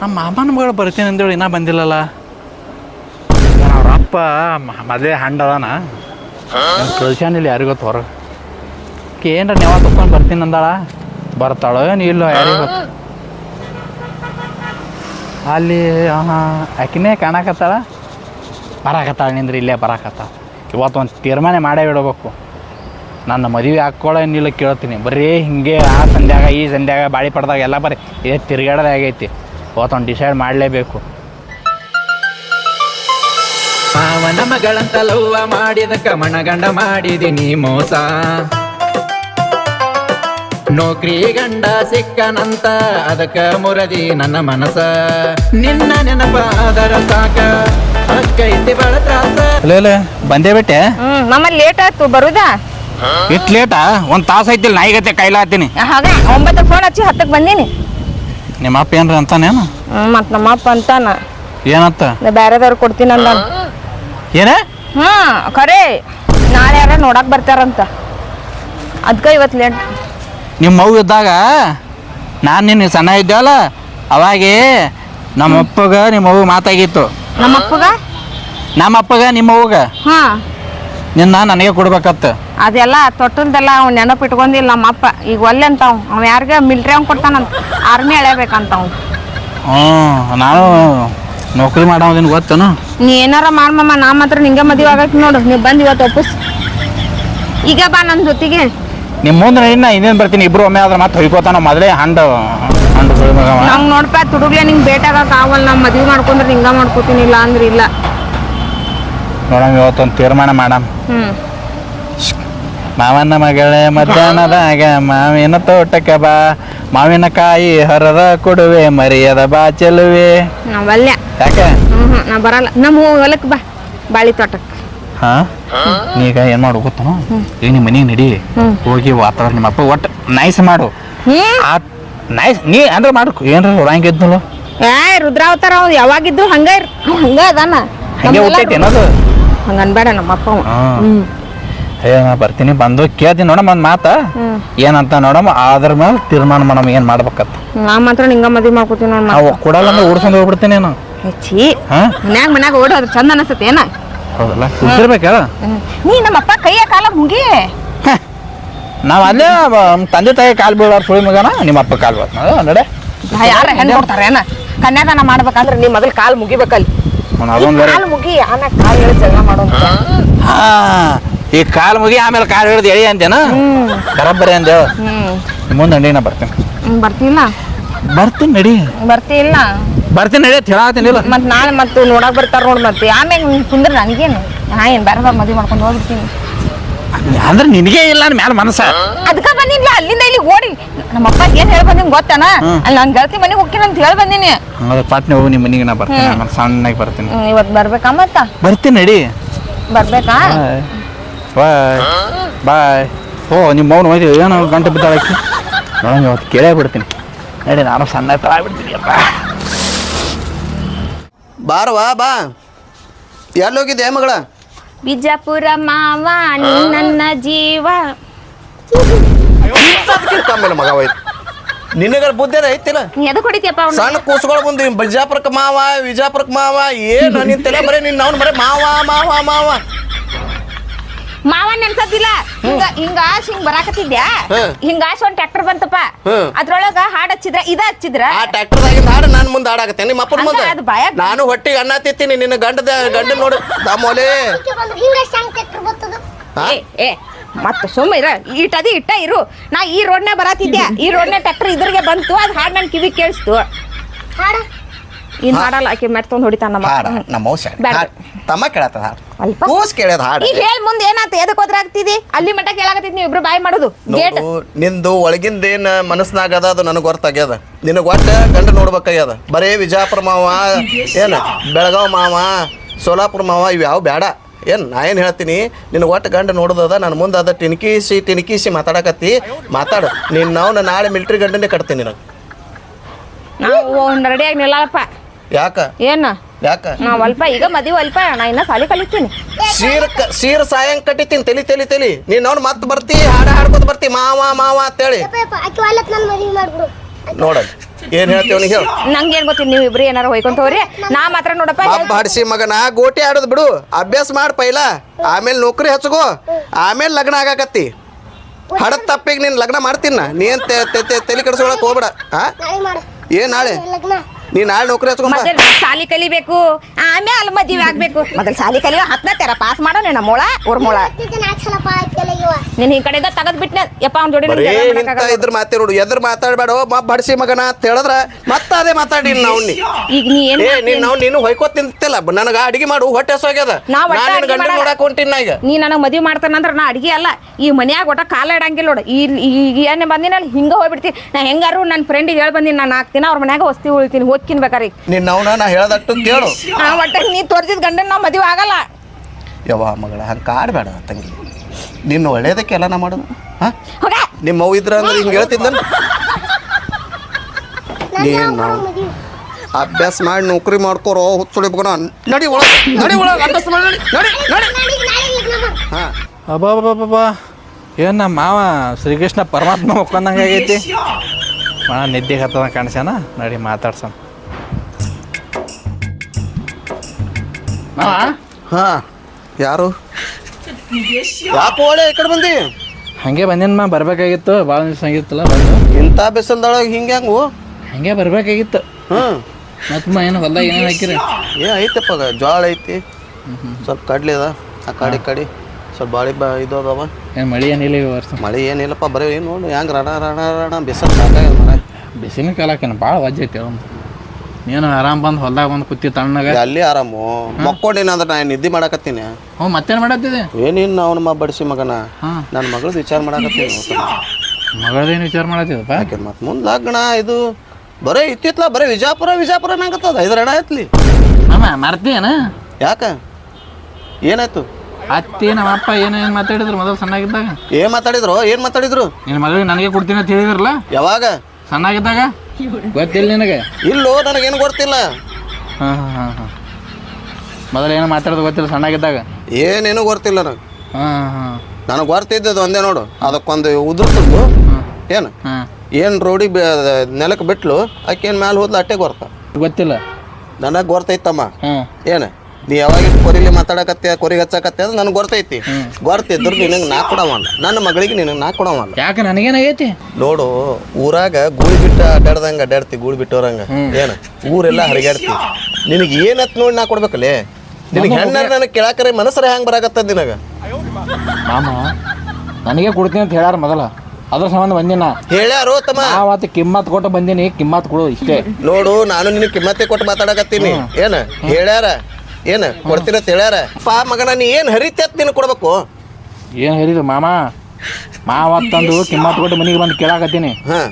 ನಮ್ಮ ಮಾಮನ ಮಗಳು ಬರ್ತೀನಿ ಅಂದೇಳಿ, ಇನ್ನೂ ಬಂದಿಲ್ಲಲ್ಲ. ಅವ್ರ ಅಪ್ಪ ಮದುವೆ ಮೊದಲೇ ಹಂಡ ಅದಾನ ಕಳ್ಸ್ಯಾನಿಲ್ಲ ಯಾರಿಗೂ ಹೊರಗೆ. ಏನ್ರ ನೆವ ತಕ್ಕೊಂಡು ಬರ್ತೀನಿ ಅಂದಾಳ? ಬರ್ತಾಳ ಏನು ಯಾರಿಗೋ ಯಾರಿಗೂ ಅಲ್ಲಿ ಆಕಿನೇ ಕಾಣಕತ್ತಾಳ? ಬರಾಕತ್ತಾಳ ನಿಂದ್ರೆ ಇಲ್ಲೇ ಇವತ್ತು ಒಂದು ತೀರ್ಮಾನ ಮಾಡೇ ಬಿಡಬೇಕು. ನನ್ನ ಮದುವೆ ಹಾಕ್ಕೊಳ್ಳೋ ಏನಿಲ್ಲ ಕೇಳ್ತೀನಿ. ಬರೀ ಹಿಂಗೆ ಆ ಸಂಧ್ಯಾಗ ಈ ಸಂಧ್ಯಾಗ ಬಾಳಿ ಪಡ್ದಾಗ ಎಲ್ಲ ಬರೀ ಏ ತಿರ್ಗಾಡೋದೇ ಆಗೈತಿ ಇವತ್ತೊಂದು ಡಿಸೈಡ್ ಮಾಡಲೇಬೇಕು. ಮಾವನ ಮಗಳಂತ ಲವ್ವ ಮಾಡಿದಕ್ಕ ಮಣಗಂಡ ಮಾಡಿದೀನಿ ಮೋಸ. ನೌಕರಿ ಗಂಡ ಸಿಕ್ಕನಂತ ಅದಕ್ಕ ಮುರದಿ ನನ್ನ ಮನಸ. ನಿನ್ನ ನೆನಪ ಅದರ ಸಾಕ ಅಕ್ಕೈತಿ ಬಳ ತ್ರಾಸ. ಅಲ್ಲೇ ಬಂದೇ ಬಿಟ್ಟೆ? ಹ್ಮ್ ನಮ್ಮಲ್ಲಿ ಲೇಟ್ ಆಯ್ತು ಬರುದಾ? ಇಟ್ ಲೇಟಾ ಒಂದು ತಾಸು ಐತಿಲ್ಲ ನಾಯಿಗತ್ತೆ ಕೈಲಾತೀನಿ. ಹಾಗ ಒಂಬತ್ತಕ್ಕೆ ಫೋನ್ ಹಚ್ಚಿ ಹತ್ತಕ್ಕೆ ಬಂದೀನಿ. ನಿಮ್ಮ ಅಪ್ಪ ಏನ್ರ ಅಂತಾನೇನು ಮತ್ ನಮ್ಮ ಅಪ್ಪ ಅಂತಾನ. ಏನತ್ತ ನಾ ಬ್ಯಾರೆದವ್ರು ಕೊಡ್ತೀನಿ ಅಂದ ಏನ? ಹ್ಮ್ ಖರೆ ನಾಳೆ ಯಾರ ನೋಡಕ್ ಬರ್ತಾರಂತ. ಅದ್ಕ ಇವತ್ ಲೇಟ್ ನಿಮ್ಮ ಮಗು ಇದ್ದಾಗ ನಾನು ನಿನ್ನ ಸಣ್ಣ ಇದ್ದೇವಲ್ಲ ಅವಾಗೆ ನಮ್ಮ ಅಪ್ಪಗ ನಿಮ್ಮ ಮಗು ಮಾತಾಗಿತ್ತು. ನಮ್ಮ ಅಪ್ಪಗ ನಮ್ಮ ಅಪ್ಪಗ ನಿಮ್ಮ ಹಾ ನಿನ್ನ ನನಗೆ ಕೊಡ್ಬೇಕತ್ತ. ಅದೆಲ್ಲ ತೊಟ್ಟಂದೆಲ್ಲ ಅವ್ನು ನೆನಪು ಇಟ್ಕೊಂಡಿಲ್ಲ ನಮ್ಮ ಅಪ್ಪ ಈಗ ಒಲ್ಲೆ ಅಂತಾವ್. ಅವ ಯಾರಿಗ ಮಿಲ್ಟ್ರಿ ಅವ್ನು ಕೊಡ್ತಾನಂತ. ಆರ್ಮಿ ಎಳೆಬೇಕಂತ ಅವ್ನು ಹ್ಞೂ ನಾನು ನೌಕರಿ ಮಾಡೋದಿನ ಗೊತ್ತೇನು? ನೀ ಏನಾರ ಮಾಡ್ಮಮ್ಮ ನಾ ಮಾತ್ರ ನಿಂಗೆ ಮದುವೆ ಆಗಕ್ಕೆ ನೋಡು. ನೀವು ಬಂದು ಇವತ್ತು ಒಪ್ಪಿಸ್ ಈಗ ಬಾ ನನ್ನ ಜೊತೆಗೆ. ನಿಮ್ಮ ಮುಂದೆ ಇನ್ನ ಇನ್ನೇನು ಬರ್ತೀನಿ ಇಬ್ರು ಒಮ್ಮೆ ಆದ್ರೆ ಮತ್ತೆ ಹೊಯ್ಕೋತಾನ ಮೊದಲೇ ಹಂಡ ಹಂಡು ಸುಳಿ ಮಗವ ನಂಗೆ ನೋಡ್ಪ ತುಡುಗ್ಲೆ ನಿಂಗೆ ಭೇಟಾಗಕ್ಕೆ ಆಗಲ್ಲ ನಾ ಮದುವೆ ಮಾಡ್ಕೊಂಡ್ರೆ ನಿಂಗ ಮಾಡ್ಕೋತೀನಿ ಇಲ್ಲ ಅಂದ್ರೆ ಇಲ್ಲ. ನೋಡಮ್ ಇವತ್ತೊಂದು ತೀರ್ಮಾನ ಮಾಡಮ್. ಮಾವನ ಮಗಳೇ ಮಧ್ಯಾಹ್ನದಾಗ ಮಾವಿನ ತೋಟಕ್ಕೆ ಬಾ. ಮಾವಿನ ಕಾಯಿ ಹರದ ಕೊಡುವೆ ಮರಿಯದ ಬಾ ಚೆಲುವೆ. ಯಾಕೆ? ನಾ ಬರಲ್ಲ. ನಮ್ಮ ಹೊಲಕ್ಕೆ ಬಾ ಬಾಳಿ ತೋಟಕ್ಕೆ ಹಾ? ನೀಗ ಏನ್ ಮಾಡು ಗೊತ್ತನು? ಈಗ ನಿಮ್ಮ ಮನೆಗೆ ನಡಿ. ಹೋಗಿ ವಾತಾವರಣ ನಿಮ್ಮ ಅಪ್ಪ ಒಟ್ಟು ನೈಸ್ ಮಾಡು. ಆ ನೈಸ್ ನೀ ಅಂದ್ರೆ ಮಾಡು. ಏನ್ರ ಹೊರಂಗಿದ್ನಲ್ಲ ಏ ರುದ್ರಾವತಾರ ಅವ್ನು ಯಾವಾಗಿದ್ರು ಹಂಗ ಹಂಗ ಅದಾನ. ಹಂಗೆ ಹುಟ್ಟೈತಿ ಏನದು ಹಂಗ ಅನ್ಬೇಡ ನಮ್ಮ ಅಪ್ಪ ಅವ. ಹ್ಮ್. ಏ ನಾ ಬರ್ತೀನಿ. ಬಂದು ಕೇಳ್ತೀನಿ ನೋಡಮ್ಮ ಒಂದು ಮಾತ. ಏನಂತ ನೋಡಮ್ಮ ಅದ್ರ ಮೇಲೆ ತೀರ್ಮಾನ ಮಾಡಮ್ಮ ಏನು ಮಾಡ್ಬೇಕತ್ತ ನಾ ಮಾತ್ರ ನಿಂಗ ಮದುವೆ ಮಾಡ್ಕೊತೀನಿ ನೋಡ್ ನಾವು ಕೊಡಲ್ಲ ಅಂದ್ರೆ ಓಡಿಸ್ಕೊಂಡು ಹೋಗ್ಬಿಡ್ತೀನಿ ನಾನು. ಹೆಚ್ಚಿ ಹಾ? ಮನ್ಯಾಗ ಮನ್ಯಾಗ ಅದ್ರ ಚಂದ ಅನಸ್ತತಿ ಏನ? ಹೌದಲ್ಲ? ಕುಂತಿರ್ಬೇಕಲ್ಲ ನೀ ನಮ್ಮಪ್ಪ ಕೈಯ ಕಾಲ ಮುಗಿ. ನಾವು ಅಲ್ಲೇ ಬ- ತಂದೆ ತಾಯಿ ಕಾಲು ಬೀಳಾರ ಸುಳಿ ಮಗನ ನಿಮ್ಮ ಅಪ್ಪ ಕಾಲು ಬೀಳ್ತಾನ ನಡೆ. ಯಾರ ಹೆಣ್ ಕೊಡ್ತಾರ ಏನ? ಕನ್ಯಾದಾನ ಮಾಡ್ಬೇಕಂದ್ರ ನೀ ಮೊದಲು ಕಾಲ್ ಮುಗಿಬೇಕಲ್ಲಿ. ಅವ್ನು ಅದೊಂದು ಬೇರೆ ಕಾಲ್ ಮುಗಿ ಆಮೇಲೆ ಕಾಲ್ ಹೇಳಿ ಜಗಳ ಮಾಡೋಂತ ಹಾ ಈ ಕಾಲು ಮುಗಿ ಆಮೇಲೆ ಕಾಲು ಹಿಡಿದು ಎಳಿ ಅಂತೇನ? ಬರಬ್ಬರಿ ಅಂದೇವ ಮುಂದೆ ನಡಿ ನಾ ಬರ್ತೀನಿ. ಬರ್ತಿಲ್ಲ ಬರ್ತೀನಿ? ನಡಿ. ಬರ್ತಿಲ್ಲ ಬರ್ತೀನಿ ನಡಿ ಅಂತ ಹೇಳತ್ತೀನಿ ಇಲ್ಲ. ಮತ್ ನಾಳೆ ಮತ್ತೆ ನೋಡಕ್ ಬರ್ತಾರ ನೋಡ್ ಮತ್ತೆ. ಆಮೇಲೆ ಕುಂದ್ರೆ ಕುಂದ್ರ ನಂಗೇನು? ನಾ ಏನ್ ಬೇರೆ ಮದ್ವೆ ಮಾಡ್ಕೊಂಡು ಹೋಗ್ಬಿಡ್ತೀನಿ. ಅಂದ್ರೆ ನಿನಗೆ ಇಲ್ಲ ಅಂದ್ರೆ ಮ್ಯಾಲ ಮನಸ್ಸ. ಅದಕ್ಕ ಬನ್ನಿ ಅಲ್ಲಿಂದ ಇಲ್ಲಿ ಓಡಿ. ನಮ್ಮ ಅಪ್ಪ ಏನ್ ಹೇಳಿ ಬಂದಿನ್ ಗೊತ್ತಾನ? ಅಲ್ಲಿ ನನ್ ಗೆಳತಿ ಮನೆಗೆ ಹೋಗ್ತೀನಿ ಅಂತ ಹೇಳಿ ಬಂದಿನಿ. ಅದು ಪಾಟ್ನೆ ಹೋಗಿ ನಿಮ್ಮ ಮನೆಗೆ ನಾ ಬರ್ತೀನಿ. ನಾನು ಸಣ್ಣಗೆ ಬರ್ತೀನಿ. ಇವತ್ತು ಬರಬೇಕಾ ಮತ್ತ? ಬರ್ತೀನಿ ನಡಿ. ಬರ್ಬೇಕಾ? ಬಾಯ್. ಬಾಯ್. ಓ ನಿಮ್ಮ ಮೌನ ಹೋಯ್ತು ಏನು ಗಂಟೆ ಬಿದ್ದಾಳಕ್ಕೆ ನಾನು ಇವತ್ತು ಕೇಳೇ ಬಿಡ್ತೀನಿ. ನಡಿ ನಾನು ಸಣ್ಣ ತರ ಬಿಡ್ತೀನಿ ಅಪ್ಪ. ಬಾರವಾ ಬಾ. ಎಲ್ಲೋಗಿದ್ದೆ ಮಗಳ? ಬಿಜಾಪುರ ಮಾವ ನೀ ನನ್ನ ಜೀವ. ಮಗ ಹೋಯ್ತು. ನಿನಗರ ಬುದ್ಧಿ ಐತಿಲ್ಲ ನೀ ಎದಕ್ ಹೊಡಿತೀಯಪ್ಪ ಅವ್ನ? ಸಣ್ಣ ಕೂಸುಗಳು ಬಂದು ಬಿಜಾಪುರಕ್ಕೆ ಮಾವ ವಿಜಾಪುರಕ್ಕೆ ಮಾವ ಏನು ನಿನ್ ತಲೆ ಬರೀ ನಿನ್ನ ಅವ್ನು ಬರೀ ಮಾವ ಮಾವ ಮಾವ. ಮಾವ ನೆನ್ಸದಿಲ್ಲ ಹಿಂಗ ಹಿಂಗ ಆಶ್ ಹಿಂಗ್ ಬರಾಕತ್ತಿದ್ಯಾ. ಹಿಂಗ ಆಶ್ ಒಂದ್ ಟ್ರ್ಯಾಕ್ಟರ್ ಬಂತಪ್ಪ. ಅದ್ರೊಳಗ ಹಾಡ್ ಹಚ್ಚಿದ್ರ ಇದ ಹಚ್ಚಿದ್ರ? ಆ ಟ್ರ್ಯಾಕ್ಟರ್ ಹಾಡು ನಾನು ಮುಂದೆ ಹಾಡಾಕತ್ತೆ ನಿಮ್ಮ ಅಪ್ಪನ ಹಂಗ ಮುಂದೆ. ಅದು ಬಾಯಾಗ್ ನಾನು ಹೊಟ್ಟಿಗೆ ಅನ್ನ ತಿತ್ತೀನಿ ನಿನ್ನ ಗಂಡದ ಗಂಡ ನೋಡಿ. ದಮೋಲೆ. ಹಾ? ಏ ಏ ಮತ್ತ ಸುಮ್ಮ ಇರ. ಇಟ್ಟದಿ ಇಟ್ಟ ಇರು. ನಾ ಈ ರೋಡ್ನೇ ಬರಾತಿದ್ಯಾ? ಈ ರೋಡ್ನೇ ಟ್ರ್ಯಾಕ್ಟರ್ ಇದ್ರಿಗೆ ಬಂತು. ಅದ್ ಹಾಡ್ ನನ್ ಕಿವಿ ಕೇಳಿಸ್ತು. ಇನ್ ಹಾಡಲ್ಲ ಆಕೆ ಮೆಟ್ಕೊಂಡ್ ಹೊಡಿತಾನ ನಮ್ಮ ಹಾಡ. ನಮ್ಮ ಔಷಧ. ಬ್ಯಾಡ. ತಮ್ಮ ಕೇಳತ್ತದ ಹಾಡು. ಅಲ್ಪ. ಕೂಸ್ ಕೇಳ್ಯದ ಹಾಡು ಈಗ ಹೇಳ್ ಮುಂದೆ ಏನಾತ ಎದಕ್ ಹೋದ್ರಾಗ್ತಿದಿ ಅಲ್ಲಿ ಮಟ್ಟ ಕೇಳಾಕತ್ತಿದ್ ನೀವು ಇಬ್ರು ಬಾಯಿ ಮಾಡುದು ಗೇಟ್. ನೋಡು ನಿಂದು ಒಳಗಿಂದ ಏನು ಮನಸ್ನಾಗ ಅದ ಅದು ನನಗೆ ಗೊತ್ತಾಗ್ಯದ ನಿನಗೆ ಒಟ್ಟ ಗಂಡ ನೋಡ್ಬೇಕಾಗ್ಯದ. ಬರೇ ವಿಜಾಪುರ ಮಾವ ಏನ ಬೆಳಗಾವ್ ಮಾವ ಸೋಲಾಪುರ ಮಾವ ಇವು ಯಾವ ಬೇಡ ಏನ್ ನಾ ಏನು ಹೇಳ್ತೀನಿ ನಿನಗೆ ಒಟ್ಟು ಗಂಡ ನೋಡೋದದ ನನ್ನ ಮುಂದೆ ಅದ ಟಿಣಕಿಸಿ ಟಿಣಕಿಸಿ ಮಾತಾಡಕತ್ತಿ. ಮಾತಾಡು. ನಿನ್ನ ನಾವು ನಾಳೆ ಮಿಲ್ಟ್ರಿ ಗಂಡನೇ ಕಟ್ತೀನಿ ನಿನಗೆ. ನಾವು ರೆಡಿಯಾಗಿ ನಿಲ್ಲಪ್ಪ ಯಾಕ? ಏನ? ಯಾಕ? ನಾ ಈಗ ಮದುವೆ ಅಲ್ಪ ನಾ ಇನ್ನ ಸಾಲಿ ಕಲಿತೀನಿ. ಸೀರ್ ಕ- ಸೀರ್ ಸಾಯಂಗ್ ಕಟ್ಟಿತೀನಿ ತಲಿ ತಲಿ ತಲಿ. ನೀನು ಅವ್ನು ಮತ್ತೆ ಬರ್ತಿ ಹಾಡ ಹಾಡ್ಕೊತ ಬರ್ತಿ ಮಾವ ಮಾವ ಅಂತೇಳಿ. ಆಕಿ ವಾಲತ್ ನನ್ನ ಮದುವೆ ಮಾಡ್ಬಿಡು. ನೋಡಲ್ಲಿ ಏನ್ ಹೇಳ್ತೀವಿ ಅವ್ನಿಗೆ ಹೇಳು. ನಂಗೇನ್ ಗೊತ್ತಿಲ್ಲ ನೀವು ಇಬ್ರು ಏನಾರ ಹೋಯ್ಕೊಂತ ಹೋಗ್ರಿ. ನಾ ಮಾತ್ರ ನೋಡಪ್ಪ ಹಡ್ಸಿ ಹಡಿಸಿ ಮಗನ ಗೋಟಿ ಆಡೋದ್ ಬಿಡು. ಅಭ್ಯಾಸ ಮಾಡ್ ಪೈಲ. ಆಮೇಲೆ ನೌಕರಿ ಹಚ್ಕೋ ಆಮೇಲೆ ಲಗ್ನ ಆಗಾಕತ್ತಿ. ಹಡದ್ ತಪ್ಪಿಗೆ ನೀನ್ ಲಗ್ನ ಮಾಡ್ತೀನ ನೀನ್ ತಲೆ ಕೆಡಿಸ್ಕೊಳಕ್ ಹೋಗ್ಬೇಡ. ಹಾ ಮಾಡು. ಏನ್ ನಾಳೆ? ನೀ ನಾಳೆ ನೌಕರಿ ಹಚ್ಕೊಂಬ ಮೊದಲ್ ಸಾಲಿ ಕಲಿಬೇಕು, ಆಮೇಲೆ ಮದ್ವೆ ಆಗ್ಬೇಕು. ಮೊದಲ್ ಸಾಲಿ ಕಲಿಯೋ ಹತ್ತನೇ ತೆರ ಪಾಸ್ ಮಾಡೋ ನಿನ್ನ ಮೊಳ ಊರ್ ಮೊಳ ನೀನ್ ಈ ಕಡೆಯಿಂದ ತಗದ್ ಬಿಟ್ನೆ ಯಪ್ಪ ಅವ್ನ ಜೋಡಿ ಬರೇ ನಂಗ್ ಇಂತ ಇದ್ರ ಮಾತೇ ನೋಡು ಎದ್ರ ಮಾತಾಡ್ಬೇಡ. ಬಾ ಬಡ್ಸಿ ಮಗನ ಅಂತ ಹೇಳಿದ್ರ ಮತ್ತ ಅದೇ ಮಾತಾಡಿ ನಾವು ನೀ. ಈಗ ನೀ ಏನ್ ಏ ನೀನ್ ನಾವು ನೀನು ಹೊಯ್ಕೋ ತಿಂತಿಲ್ಲ ನನಗ ಅಡಿಗೆ ಮಾಡು ಹೊಟ್ಟೆ ಸೋಗ್ಯದ. ನಾ ಒಟ್ಟ ನಾನು ಅಡ್ಗೆ ಗಂಡ ಮಾಡಲ್ಲ. ನೋಡಕ್ ಹೊಂಟಿನ ಈಗ. ನೀ ನನಗೆ ಮದ್ವೆ ಮಾಡ್ತಾನಂದ್ರ ನಾ ಅಡಿಗೆ ಅಲ್ಲ. ಈ ಮನ್ಯಾಗ ಒಟ್ಟ ಕಾಲ ಇಡಂಗಿಲ್ಲ ನೋಡು. ಈ ಈಗ ಏನ್ ಬಂದಿನಲ್ಲ ಹಿಂಗ ಹೋಗ್ಬಿಡ್ತಿ. ನಾ ಹೆಂಗಾರು ನನ್ನ ಫ್ರೆಂಡಿಗೆ ಹೇಳ ಬಂದಿನಿ ನಾನು ನಾಲ್ಕು ದಿನ ಅವ್ರ ಮನ್ಯಾಗ ಹೊಸ್ತಿ ಉಳಿತೀನಿ ಹೋಗ್ತೀನಿ ಬೇಕಾರಿ ನೀನ್ ನಾವು ನಾ ಹೇಳ್ದಟ್ಟು ಕೇಳು. ನಾ ಒಟ್ಟ ನೀ ತೋರ್ಸಿದ್ ಗಂಡನ ನಾ ಮದ್ವೆ ಆಗಲ್ಲ. ಯವ್ವ ಮಗಳ ಹಂಗೆ ಕಾಡ್ಬೇಡ ತಂಗಿ. ನಿನ್ನ ಒಳ್ಳೇದಕ್ಕೆ ಎಲ್ಲ ನಾ ಮಾಡೋದು ಹಾ? ಹೋಗ. ನಿಮ್ಮ ಅವು ಇದ್ರ ಅಂದ್ರೆ ಹಿಂಗೆ ಹೇಳ್ತಿದ್ದ ನೀನು. ಅಭ್ಯಾಸ ಮಾಡಿ ನೌಕರಿ ಮಾಡ್ಕೋರೋ ಹುಚ್ಚುಳಿ ಬಗನ ನಡಿ ಒಳಗೆ ನಡಿ ಒಳಗೆ ಅಭ್ಯಾಸ ಮಾಡಿ ನಡಿ ನಡಿ ಹಾಂ. ಅಬ್ಬಬ್ಬಬ್ಬಬ್ಬ ಏನು ನಮ್ಮ ಮಾವ ಶ್ರೀಕೃಷ್ಣ ಪರಮಾತ್ಮ ಒಪ್ಕೊಂಡಂಗೆ ಆಗೈತಿ? ಭಾಳ ನಿದ್ದೆ ಹತ್ತದ ಕಾಣಿಸ್ಯಾನ? ನಡಿ ಮಾತಾಡ್ಸೋಣ. ಮಾವ? ಹಾಂ. ಯಾರು? ಯಾಕೆ ಒಳ್ಳೆ ಈ ಕಡೆ ಬಂದಿ? ಹಂಗೆ ಬಂದೇನಮ್ಮ ಬರ್ಬೇಕಾಗಿತ್ತು. ಭಾಳ ದಿವಸ ಆಗಿತ್ತಲ್ಲ ಬಂದು. ಇಂಥ ಬಿಸಿಲ್ದೊಳಗೆ ಹಿಂಗೆ ಹೆಂಗು? ಹಂಗೆ ಬರ್ಬೇಕಾಗಿತ್ತು. ಹ್ಞೂ. ಮತ್ತಮ್ಮ ಏನು ಹೊಲ್ದಾಗ ಏನೇನು ಹಾಕಿರಿ? ಏ ಐತಪ್ಪ ಅದು ಜೋಳ ಐತಿ. ಸ್ವಲ್ಪ ಕಡ್ಲಿ ಅದ. ಆ ಕಡೆ ಕಡೆ ಸ್ವಲ್ಪ ಬಾಳಿ ಬ ಇದು ಅದಾವ ಏನು ಮಳಿ ಏನಿಲ್ಲ ಈ ವರ್ಷ. ಮಳೆ ಏನಿಲ್ಲಪ್ಪ ಬರೀ ಏನು ನೋಡು ಹೆಂಗೆ ರಣ ರಣ ರಣ ಬಿಸಿಲು ಸಾಕಾಗ್ಯದ ಮರ. ಬಿಸಿಲಿನ ಕಾಲಕ್ಕೇನು ಭಾಳ ವಜ್ಜ ಐತಿ ಒಂದು ನೀನು ಆರಾಮ್ ಬಂದು ಹೊಲ್ದಾಗ ಬಂದು ಕೂತಿ ತಣ್ಣಗ? ಅಲ್ಲಿ ಆರಾಮು. ಮಕ್ಕೊಂಡಿನ ನಾ ನಾನು ನಿದ್ದೆ ಮಾಡಕತ್ತೀನಿ. ಹ್ಞೂ ಮತ್ತೇನು ಮಾಡತ್ತಿದೆ ಏನೇನು ಅವನ ಮ ಬಡಿಸಿ ಮಗನ? ಹಾಂ. ನನ್ನ ವಿಚಾರ ಮಾಡಕತ್ತೀನಿ. ಮಗಳದೇನು ವಿಚಾರ ಮಾಡತ್ತಿದಪ್ಪ ಯಾಕೆ ಮತ್ತೆ ಮುಂದೆ ಲಗ್ನ ಇದು ಬರೇ ಇತ್ತಿತ್ಲ ಬರೀ ವಿಜಾಪುರ ವಿಜಾಪುರ ನಂಗತ್ತದ ಐದು ಎಡ ಐತ್ಲಿ ಅಮ್ಮ ಮರ್ತೀಯನ ಯಾಕ? ಏನಾಯ್ತು? ಅತ್ತಿ ನಮ್ಮ ಅಪ್ಪ ಏನೇನು ಮಾತಾಡಿದ್ರು ಮೊದಲು ಸಣ್ಣಾಗಿದ್ದಾಗ? ಏನ್ ಮಾತಾಡಿದ್ರು? ಏನ್ ಮಾತಾಡಿದ್ರು? ನಿನ್ನ ಮಗಳಿಗೆ ನನಗೆ ಕೊಡ್ತೀನಿ ಅಂತ ಹೇಳಿದ್ರಲ್ಲ? ಯಾವಾಗ? ಸಣ್ಣಾಗಿದ್ದಾಗ? ಗೊತ್ತಿಲ್ಲ ನಿನಗೆ? ಇಲ್ಲೋ ನನಗೇನು ಗೊತ್ತಿಲ್ಲ. ಹಾಂ ಹಾಂ ಹಾಂ ಹಾಂ. ಮೊದಲು ಏನು ಮಾತಾಡೋದು ಗೊತ್ತಿಲ್ಲ ಸಣ್ಣಾಗಿದ್ದಾಗ? ಏನೇನು ಗೊತ್ತಿಲ್ಲ ನನಗೆ. ಹಾಂ ಹಾಂ ನನಗೆ ಗೊತ್ತಿದ್ದದು ಒಂದೇ ನೋಡು. ಅದಕ್ಕೊಂದು ಉದುರ್ತದ್ದು ಏನು? ಹಾಂ. ಏನು ರೋಡಿ ನೆಲಕ್ಕೆ ಬಿಟ್ಲು ಅಕ್ಕೇನ್ ಮ್ಯಾಲೆ ಹೋದ್ಲು ಅಟ್ಟೆ ಗೊರ್ತ ಗೊತ್ತಿಲ್ಲ. ನನಗೆ ಗೊರ್ತೈತಮ್ಮ ಹಾಂ. ಏನು? ನೀ ಯಾವಾಗ ಕೊರಿಲಿ ಮಾತಾಡಕತ್ತೆ ಕೊರಿಗೆ ಹಚ್ಚಕತ್ತೆ ಅದು ನನಗೆ ಗೊತ್ತೈತಿ. ಗೊತ್ತಿದ್ರು ನಿನಗೆ ನಾ ಕೊಡವಲ್ಲ ನನ್ನ ಮಗಳಿಗೆ ನಿನಗೆ ನಾ ಕೊಡವಲ್ಲ ಯಾಕೆ ನನಗೇನಾಗೈತಿ? ನೋಡು ಊರಾಗ ಗೂಳಿ ಬಿಟ್ಟ ಅಡ್ಡಾಡ್ದಂಗೆ ಅಡ್ಡಾಡ್ತಿ ಗೂಳಿ ಬಿಟ್ಟೋರಂಗ. ಏನು? ಊರೆಲ್ಲ ಹರಿಗಾಡ್ತಿ. ನಿನಗೆ ಏನತ್ ನೋಡಿ ನಾ ಕೊಡ್ಬೇಕಲ್ಲೇ? ನಿನಗೆ ಹೆಣ್ಣಾರ ನನಗೆ ಕೇಳಾಕರೆ ಮನಸ್ಸರ ಹೆಂಗೆ ಬರಾಕತ್ತದ ನಿನಗೆ? ಮಾಮ ನನಗೆ ಕೊಡ್ತೀನಿ ಅಂತ ಹೇಳ್ಯಾರ ಮೊದಲ. ಅದ್ರ ಸಂಬಂಧ ಬಂದಿನ. ಹೇಳ್ಯಾರೋ ತಮ್ಮ. ಅವತ್ತು ಕಿಮ್ಮತ್ ಕೊಟ್ಟು ಬಂದೀನಿ ಕಿಮ್ಮತ್ ಕೊಡು ಇಷ್ಟೇ. ನೋಡು ನಾನು ನಿನಗೆ ಕಿಮ್ಮತ್ತೆ ಕೊಟ್ಟು ಮಾತಾಡಕತ್ತೀನಿ. ಏನು? ಹೇಳ್ಯಾರ? ಏನು ಕೊಡ್ತೀರ ಹೇಳ್ಯಾರ ಪಾ ಮಗನ ನೀ ಏನು ಹರಿತೇತ್ ನಿನಗೆ ಕೊಡ್ಬೇಕು? ಏನು ಹರಿದು ಮಾಮ? ಮಾವ ತಂದು ಕಿಮ್ಮತ್ ಕೊಟ್ಟು ಮನೆಗೆ ಬಂದು ಕೇಳಾಕತ್ತೀನಿ. ಹಾಂ.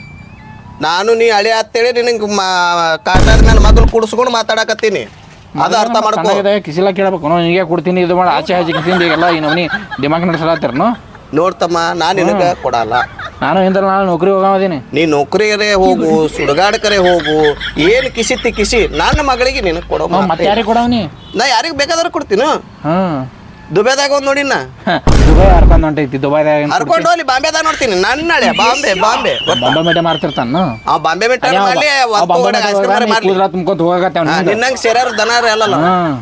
ನಾನು ನೀ ಹಳೆ ಅಂತೇಳಿ ನಿನಗೆ ಕಾಟಾದ ಮೇಲೆ ಮೊದಲು ಕುಡಿಸ್ಕೊಂಡು ಮಾತಾಡಕತ್ತೀನಿ. ಅದು ಅರ್ಥ ಮಾಡ್ಕೋ. ಕಿಸಿಲ ಕೇಳ್ಬೇಕು. ನೋ ಹಿಂಗೆ ಕೊಡ್ತೀನಿ ಇದು ಮಾಡಿ ಆಚೆ ಆಚೆ ಕಿಸಿಂದ ಈಗೆಲ್ಲ ಈ ನವನಿ ದಿಮಾಗ್ ನಡೆಸಲಾತಿರ್ನು ನೋಡ್ತಮ್ಮ ನಾನು ನಿನಗೆ ಕೊಡಲ್ಲ. ನಾನು ಹಿಂದೆ ನಾಳೆ ನೌಕರಿ ಹೋಗೋದೀನಿ ನೀ ನೌಕರಿಗರೆ ಹೋಗು ಸುಡುಗಾಡಕರೆ ಹೋಗು ಏನು ಕಿಸಿತಿ ಕಿಸಿ ನನ್ನ ಮಗಳಿಗೆ ನಿನಗೆ ಕೊಡೋ ಮಾತು. ಮತ್ತೆ ಯಾರಿಗೆ ಕೊಡವನಿ ನಾ? ಯಾರಿಗೆ ಬೇಕಾದ್ರೆ ಕೊಡ್ತೀನಿ. ಹಾಂ ದುಬೈದಾಗ ಒಂದು ನಾ ದುಬೈ ಹರ್ಕೊಂಡ್ ಹೊಂಟೈತಿ ದುಬೈದಾಗ ಹರ್ಕೊಂಡು ಅಲ್ಲಿ ಬಾಂಬೆದಾಗ ನೋಡ್ತೀನಿ. ನನ್ನ ನಾಳೆ ಬಾಂಬೆ ಬಾಂಬೆ. ಬಾಂಬೆ ಮೇಟೆ ಮಾರ್ತಿರ್ತಾನ? ಆ ಬಾಂಬೆ ಮಿಟ್ಟ ಅಲ್ಲಿ ಕೂದಲ ತುಂಬ್ಕೊಂತ ಹೋಗತ್ತೇವ್ ಹಾ, ನಿನ್ನಂಗೆ ಸೇರ್ಯಾರ ದನ ಅಲ್ಲಲ್ಲ. ಹಾಂ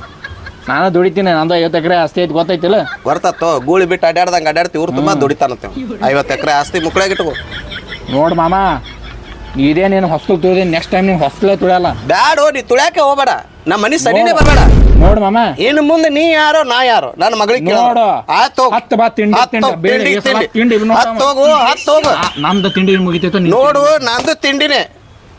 ನಾನು ದುಡಿತೀನಿ ನಂದು ಐವತ್ತು ಎಕರೆ ಆಸ್ತಿ ಐತಿ ಗೊತ್ತೈತಿಲ್ಲ? ಬರ್ತತ್ತೋ ಗೂಳಿ ಬಿಟ್ಟು ಅಡ್ಡಾಡ್ದಂಗೆ ಅಡ್ಯಾಡ್ತಿ ಇವ್ರು ತುಂಬ ದುಡಿತಾನಂತೆ ಐವತ್ತು ಎಕರೆ ಆಸ್ತಿ ಮುಕ್ಕಳಾಗಿಟ್ಕೋ ನೋಡು ಮಾಮ ಇದೇ ನೀನು ಹೊಸ್ಲು ತುಳಿದೀನಿ ನೆಕ್ಸ್ಟ್ ಟೈಮ್ ನೀನು ಹೊಸ್ತಲೇ ತುಳಿಯಲ್ಲ. ಬ್ಯಾಡೋ ನೀ ತುಳ್ಯಾಕೆ ಹೋಗ್ಬೇಡ. ನಮ್ಮ ಮನೆ ಸರಿನೇ ಬರಬೇಡ. ನೋಡು ಮಾಮ. ಇನ್ನು ಮುಂದೆ ನೀ ಯಾರೋ ನಾ ಯಾರೋ ನನ್ನ ಮಗಳಿಗೆ. ನೋಡು. ಹತ್ತು ಬಾ ತಿಂಡಿ, ತಿಂಡಿ, ಬೇರೆ ತಿಂಡಿ, ಹತ್ತು ಹೋಗು ಹತ್ತು ಹೋಗು. ನಮ್ದು ತಿಂಡಿ ಮುಗಿತೈತೋ ನೋಡು ನಂದು ತಿಂಡಿನೇ.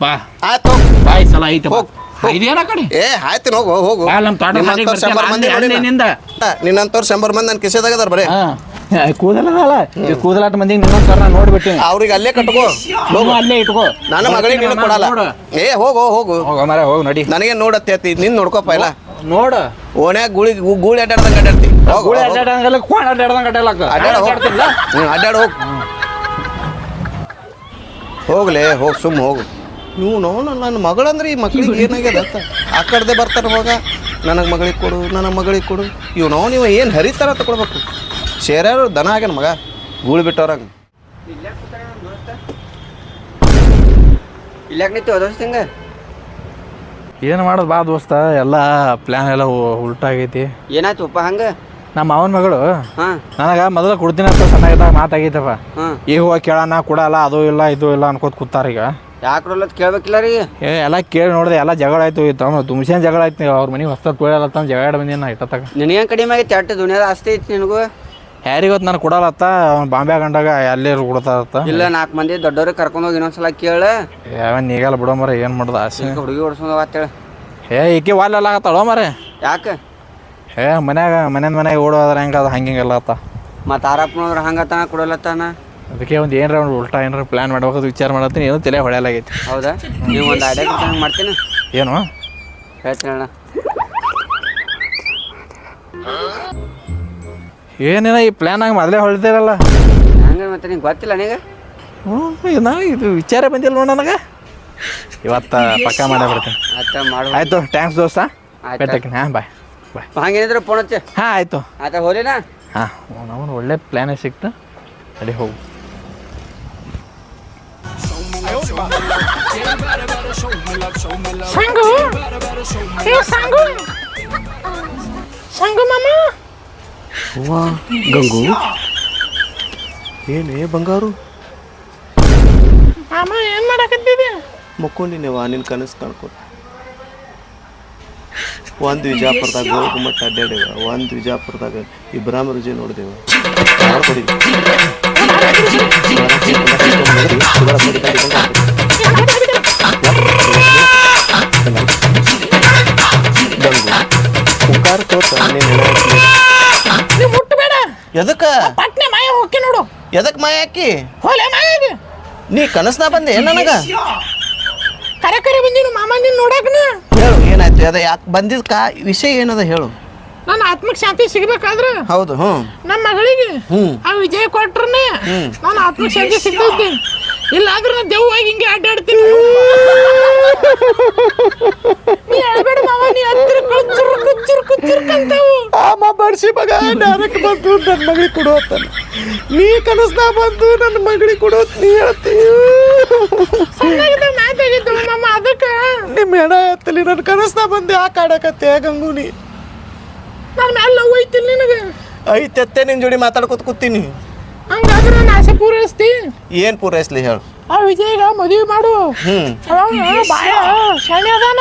ಬಾ. ಆಯ್ತು ಬಾಯ್ ಸಲ ಐತೆ ಹೋಗ್. ಇದೇನ ಕಡೆ? ಏ ಆಯ್ತು ಹೋಗು ಹೋಗು. ನಮ್ ತೋಟದ ಶಂಬರ್ ಮಂದಿ ಬರ್ತೀಯಲ್ಲ, ನೋಡಿ ಅಲ್ಲಿ ನಿಂದ. ನಿನ್ನಂತವ್ರು ಶಂಬರ್ ಮಂದಿ ನನ್ನ ಕಿಸೆದಾಗ ಅದಾರ ಬರೀ ಈ ಕೂದಲಾಟ ಮಂದಿಗೆ ನಿನ್ನೊಂದು ನಾ ನೋಡ್ಬಿಟ್ಟಿನಿ ಅವ್ರಿಗೆ ಅಲ್ಲೇ ಕಟ್ಕೋ. ಹೋಗು. ಅಲ್ಲೇ ಇಟ್ಕೋ. ನನ್ನ ಮಗಳಿಗೆ ನೀನು ಕೊಡಲ್ಲ. ನೋಡು. ಏ ಹೋಗು ಹೋಗು. ಹೋಗ ಮರ ಹೋಗಿ ನಡಿ. ನನಗೆ ನೋಡತ್ತೈತಿ ನಿನ್ ನೋಡ್ಕೋಪ ಇಲ್ಲ ನೋಡು. ಓಣ್ಯಾಗ ಗುಳಿ ಗುಳಿ ಗೂಳಿ ಅಡ್ಡಾಡ್ದಂಗೆ ಅಡ್ಡಾಡ್ತಿ. ಹೋಗು, ಗುಳಿ ಹೋಗು. ಅಡ್ಡಾಡಂಗಲ್ಲ ಕೋಣ ಅಡ್ಡಾಡ್ದಂಗ ಅಡ್ಡಾಡ್ಲಾಕ ಅಡ್ಡಾಡ ಹೋಗು. ಅಡ್ಡಾಡ ಹೋಗ್. ಹೋಗ್ಲೇ ಹೋಗ್ ಸುಮ್ಮ ಹೋಗು. ನೀವು ನೋ ನನ್ನ ಮಗಳಂದ್ರೆ ಈ ಮಕ್ಳಿಗೆ ಏನಾಗ್ಯದ ಅಂತ? ಆ ಕಡೆದೆ ಬರ್ತಾರೆ ಹೋಗ ನನಗೆ ಮಗಳಿಗೆ ಕೊಡು ನನಗೆ ಮಗಳಿಗೆ ಕೊಡು. ಇವು ನಾವು ನೀವು ಏನು ಹರಿತಾರ ತಗೊಳ್ಬೇಕು ಶೇರ್ಯಾರು ದನ ಆಗ್ಯಾನ ಮಗ. ಗೂಳು ಬಿಟ್ಟವ್ರಂಗೆ. ಇಲ್ಲಾಕ್ ನಿಂತು ದೋಸ್ತ ಹಿಂಗ? ಏನು ಮಾಡೋದು ಬಾ ದೋಸ್ತ ಎಲ್ಲ ಪ್ಲ್ಯಾನ್ ಎಲ್ಲ ಉಲ್ಟಾಗೈತಿ. ಏನಾಯ್ತು ಅಪ್ಪ ಹಂಗೆ? ನಮ್ಮ ಅವನ ಮಗಳು ಹಾಂ. ನನಗೆ ಮೊದಲು ಕೊಡ್ತೀನಿ ಅಂತ ಚೆನ್ನಾಗಿದ್ದಾಗ ಮಾತಾಗೈತಪ್ಪ. ಈಗ ಹೋಗಿ ಕೇಳೋಣ ಕೊಡಲ್ಲ ಅದು ಇಲ್ಲ ಇದು ಇಲ್ಲ ಅನ್ಕೋತ ಕೂತಾರ ಈಗ. ಯಾಕೆ ಅಂತ ಕೇಳ್ಬೇಕಿಲ್ಲ ರೀ? ಏ ಎಲ್ಲ ಕೇಳಿ ನೋಡಿದೆ ಎಲ್ಲ ಜಗಳ ಆಯ್ತು. ತಮ್ಮ ತುಮ್ಸೇನ್ ಜಗಳ ಆಯ್ತು ಅವ್ರ ಮನೆ ಹೊಸ ತೊಳೆಯಲ್ಲ ಜಗಳ ಬಂದಿ ನಾ ಇಟ್ಟತ್ತಾಗ. ನಿನಗೇನು ಕಡಿಮೆ ಆಗೈತೆ? ಅಟ್ಟು ದುನಿಯಾದ ಆಸ್ತಿ ಐತಿ ನಿನಗೂ? ಯಾರಿಗೊತ್ತು ನಾನು ಕೊಡಲ್ಲತ್ತ ಅವ್ನು ಬಾಂಬೆ ಗಂಡಗ ಅಲ್ಲೇ ಕೊಡ್ತಾರತ್ತ ಇಲ್ಲ ನಾಲ್ಕು ಮಂದಿ ದೊಡ್ಡವ್ರಿಗೆ ಕರ್ಕೊಂಡು ಹೋಗಿ ಇನ್ನೊಂದ್ಸಲ ಕೇಳ. ಯಾವನ್ ಈಗಲ್ಲ ಬಿಡೋ ಮರ ಏನು ಮಾಡ್ದ ಆಸೆ ಹುಡುಗಿ ಓಡಿಸ್ಕೊಂಡು ಹೇ ಏ ಈಕೆ ವಾಲೆಲ್ಲ ಆಗತ್ತಳೋ ಮರೆ. ಯಾಕೆ? ಹೇ ಮನ್ಯಾಗ ಮನೆಯ ಮನೆಗೆ ಓಡೋದ್ರ ಹೆಂಗೆ ಅದು ಹಂಗೆ ಹಿಂಗೆಲ್ಲ ಆತ? ಮತ್ತು ಆರಪ್ಪನವ್ರು ಹಂಗತ್ತಾನ ಕೊಡಲತ್ತಾನ ಅದಕ್ಕೆ ಒಂದು ಏನಾರ ಒಂದು ಉಲ್ಟಾ ಏನಾರ ಪ್ಲ್ಯಾನ್ ಮಾಡ್ಬೇಕು ವಿಚಾರ ಮಾಡತ್ತೀನಿ. ಏನೂ ತಲೆ ಹೊಳೆಯಲಾಗೈತಿ ಹೌದಾ? ನೀವು ಒಂದು ಐಡಿಯಾ ಕೊಟ್ಟಂಗೆ ಮಾಡ್ತೀನಿ? ಏನು? ಹೇಳ್ತೀನಿ ಅಣ್ಣ. ಏನೇನ ಈ ಪ್ಲ್ಯಾನ್ ಆಗಿ ಮೊದಲೇ ಹೊಳ್ತೀರಲ್ಲ ಹಂಗೆ ಮತ್ತೆ ನಿಂಗೆ ಗೊತ್ತಿಲ್ಲ ನನಗೆ ನಾ ಇದು ವಿಚಾರ ಬಂದಿಲ್ಲ ನೋಡ ನನಗೆ. ಇವತ್ತ ಪಕ್ಕ ಮಾಡೇ ಬಿಡ್ತೀನಿ ಆಯ್ತಾ ಮಾಡು ಆಯಿತು ಥ್ಯಾಂಕ್ಸ್ ದೋಸ್ತ. ಆಯ್ತು. ಹಾಂ ಬಾಯ್ ಬಾಯ್ ಹಂಗೇನಿದ್ರು ಫೋನ್ ಹಚ್ಚಿ. ಹಾಂ ಆಯಿತು. ಆಯ್ತಾ ಹೋಲಿನಾ? ಹಾಂ ಅವನು ಒಳ್ಳೆ ಪ್ಲ್ಯಾನೇ ಸಿಕ್ತು. ಅಡಿ ಹೋಗು. ಸಂಗು ಏ ಸಂಗು ಸಂಗು ಮಾಮ ವಾ ಗಂಗು ಏನೇ ಬಂಗಾರು ಮಾಮ ಏನ್ ಮಾಡಕತ್ತಿದ್ದೆ ಮಕ್ಕೊಂಡಿನೇವ ನಿನ್ನ ಕನಸು ಕಾಣ್ಕೊ ಒಂದು ವಿಜಾಪುರದಾಗ ಗೋಲಗುಮ್ಮಟ್ಟ ಅಡ್ಡಾಡೇವ ಒಂದು ವಿಜಾಪುರದಾಗ ಇಬ್ರಾಹಿಂ ರುಜಿ ನೋಡಿದೆವು ಮುಖಾರ ತೋತ ನೀನು ನೀವು ಮುಟ್ಟಬೇಡ ಎದಕ್ಕ? ಪಟ್ನೆ ಮಾಯ ಹೋಗಿ ನೋಡು. ಎದಕ್ ಮಾಯ ಹಾಕಿ? ಹೋಲೆ ಮಾಯ ನೀ ಕನಸ್ನ ಬಂದೆ ನನಗ? ಕರೆ ಕರೆ ಬಂದೀನಿ ಮಾಮ ನೀನ್ ನೋಡಕ್ನ ಹೇಳು ಏನಾಯ್ತು? ಅದ ಯಾಕೆ ಬಂದಿದ್ಕ? ವಿಷಯ ಏನದ ಹೇಳು. ನನ್ನ ಆತ್ಮಕ್ ಶಾಂತಿ ಸಿಗ್ಬೇಕಾದ್ರ ಹೌದು ಹ್ಞೂ ನಮ್ಮ ಮಗಳಿಗೆ. ಆ ವಿಜಯ ಕೊಟ್ರನೆ ನಾನು ಆತ್ಮಕ್ ಶಾಂತಿ ಸಿಗ್ತೈತಿ ಇಲ್ಲಾಂದ್ರೆ ನಾನು ದೆವ್ವಾಗಿ ಹಿಂಗೆ ಅಡ್ಡಾಡ್ತೀನಿ ನೀ ಹೇಳ್ಬೇಡ ಮಾವ ನೀ ಹತ್ತಿರ ಕುಚ್ಚುರ್ ಕುಚ್ಚುರ್ ಕುಚ್ಚುರ್ಕಂತಾವು ಆಮ ಬಡ್ಸಿ ಮಗ ಡೈರೆಕ್ಟ್ ಬಂದು ನನ್ನ ಮಗಳಿಗೆ ಕೊಡುವತ್ತಾನ ನೀ ಕನಸ್ನ ಬಂದು ನನ್ನ ಮಗಳಿಗೆ ಕೊಡೋತ್ ನೀ ಹೇಳ್ತೀಯ ಸಣ್ಣಗಿದ್ದ ಮಾತಾಗಿದ್ದು ಮಾಮ ಅದಕ್ಕೆ. ನಿಮ್ಮ ಹೆಣ ಎತ್ತಲಿ ನನ್ನ ಕನಸ್ನ ಬಂದು ಯಾಕೆ ಆಡಕತ್ತೆ ಗಂಗೂನಿ ನಾನು ಮ್ಯಾಲೆ ಲವ್ ಐತಿಲ್ಲ ನಿನಗೆ. ಐತೆತ್ತೆ ನಿನ್ ಜೋಡಿ ಮಾತಾಡ್ಕೊತ ಕೂತೀನಿ. ಹಂಗಾದ್ರೆ ನನ್ನ ಆಸೆ ಪೂರೈಸ್ತಿ ಏನ್ ಪೂರೈಸ್ಲಿ ಹೇಳು. ಆ ವಿಜಯಗ ಮದುವೆ ಮಾಡು. ಹ್ಮ್. ಬಾಯ ಶಾಣೆ ಅದಾನ.